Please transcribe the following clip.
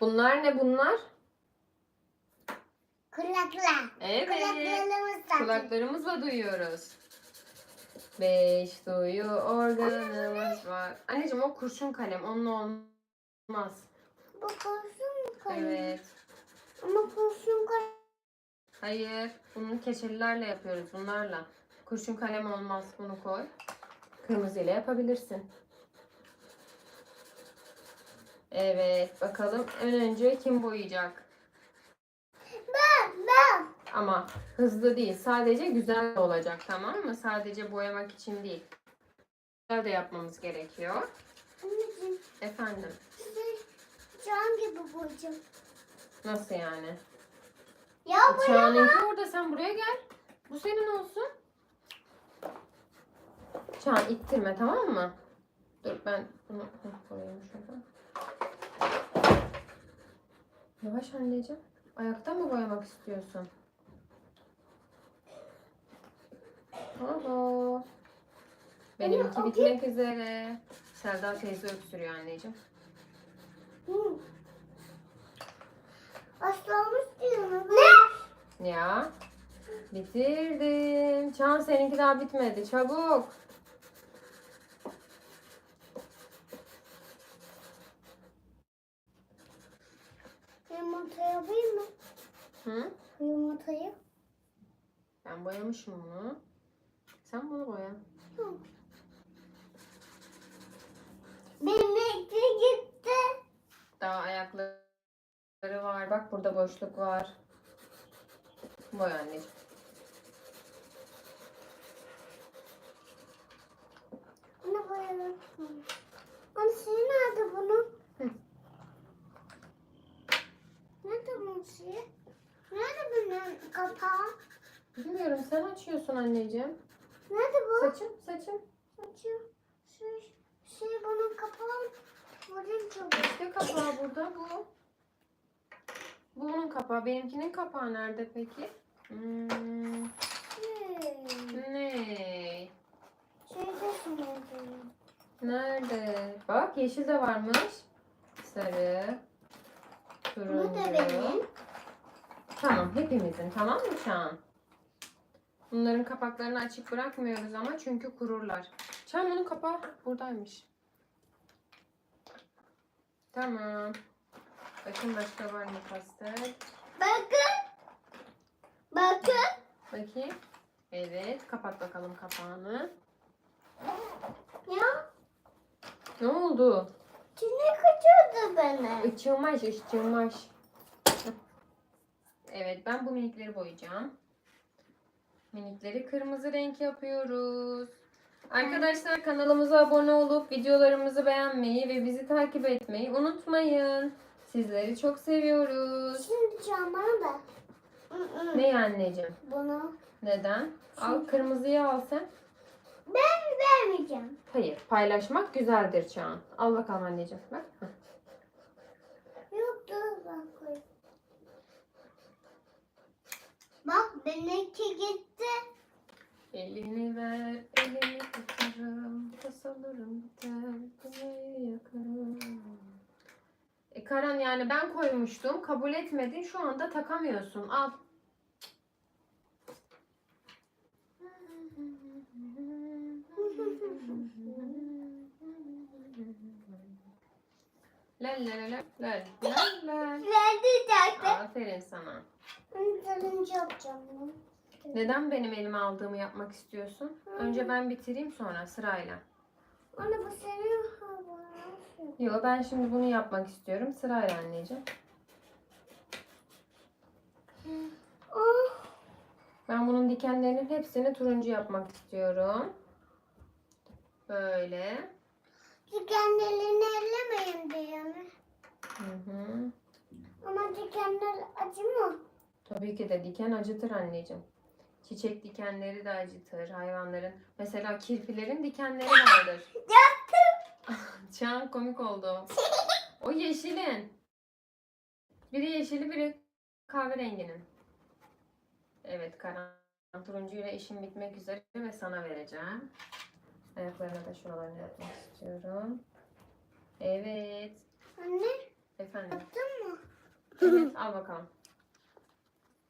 Bunlar ne bunlar? Kulaklar. Evet. Kulaklarımız zaten. Kulaklarımızla duyuyoruz. Beş duyu organımız var. Anneciğim o kurşun kalem. Onunla olmaz. Bu kurşun kalem? Evet. Ama kurşun kalem. Hayır. Bunu keçelilerle yapıyoruz. Bunlarla. Kurşun kalem olmaz. Bunu koy. Kırmızıyla yapabilirsin. Evet. Bakalım en önce kim boyayacak? Ben, ben. Ama hızlı değil. Sadece güzel olacak tamam mı? Sadece boyamak için değil. Güzel de yapmamız gerekiyor. Anneciğim, Efendim. can gibi boyayacağım. Nasıl yani? Ya bu Çağan'ınki orada sen buraya gel. Bu senin olsun. Çağan ittirme tamam mı? Dur ben bunu koyayım şurada. Yavaş anneciğim. Ayakta mı boyamak istiyorsun? Oho. Benimki bitmek üzere. Selda teyze öksürüyor anneciğim. Aslanmış diyorum. Ne? Ya. Bitirdim. Çağan seninki daha bitmedi. Çabuk. Yumurta yapayım mı? Hı? Yumurtayı. Ben boyamışım bunu. Sen bunu boya. Hı. Benimki gitti. Daha ayakları var. Bak burada boşluk var. Boya anneciğim. Bunu boyayalım. Anne şey nerede bunun? Hı. Nerede bunun şeyi? Nerede bunun kapağı? Bilmiyorum sen açıyorsun anneciğim. Nerede bu? Saçım saçım. Açıyor. Şey, şey bunun kapağı. Vurayım çok. İşte kapağı burada bu. Bu onun kapağı. Benimkinin kapağı nerede peki? Hmm, Şey. ne? Şeyde sanırım. Nerede? Bak yeşil de varmış. Sarı. Bu Turuncu. da benim. Tamam hepimizin tamam mı Çağan? Bunların kapaklarını açık bırakmıyoruz ama çünkü kururlar. Çağan bunun kapağı buradaymış. Tamam. Bakın başka var mı pastel? Bakın. Bakın. Bakayım. Evet kapat bakalım kapağını. Ya. Ne oldu? Çin'e kaçırdı beni. Içılmaş içılmaş. Evet ben bu minikleri boyayacağım. Minikleri kırmızı renk yapıyoruz. Arkadaşlar kanalımıza abone olup videolarımızı beğenmeyi ve bizi takip etmeyi unutmayın. Sizleri çok seviyoruz. Şimdi can bana da. Ne anneciğim? Bunu. Neden? Al kırmızıyı al sen. Ben vermeyeceğim. Hayır paylaşmak güzeldir Çağan. Al bakalım anneciğim. Bak. Heh. Yok dur ben koyayım. Bak benimki gitti. Elini ver, elini tutarım, tasalarım biter, dünyayı yakarım. E Karan yani ben koymuştum, kabul etmedin, şu anda takamıyorsun. Al. La la la la la la. Verdi zaten. Aferin sana. Turuncu yapacağım bunu. Neden benim elime aldığımı yapmak istiyorsun? Önce ben bitireyim sonra sırayla. Anne bu senin havan. Yo ben şimdi bunu yapmak istiyorum. Sırayla anneciğim. Oh. Ben bunun dikenlerinin hepsini turuncu yapmak istiyorum. Böyle. Dikenlerini ellemeyin diye mi? Hı hı. Ama dikenler acımıyor. Tabii ki de diken acıtır anneciğim. Çiçek dikenleri de acıtır hayvanların. Mesela kirpilerin dikenleri vardır. Çağan komik oldu. O yeşilin. Biri yeşili biri kahverenginin. Evet karan turuncuyla işim bitmek üzere ve sana vereceğim. Ayaklarına da şuralarını yapmak istiyorum. Evet. Anne Efendim. yaptın mı? Evet al bakalım.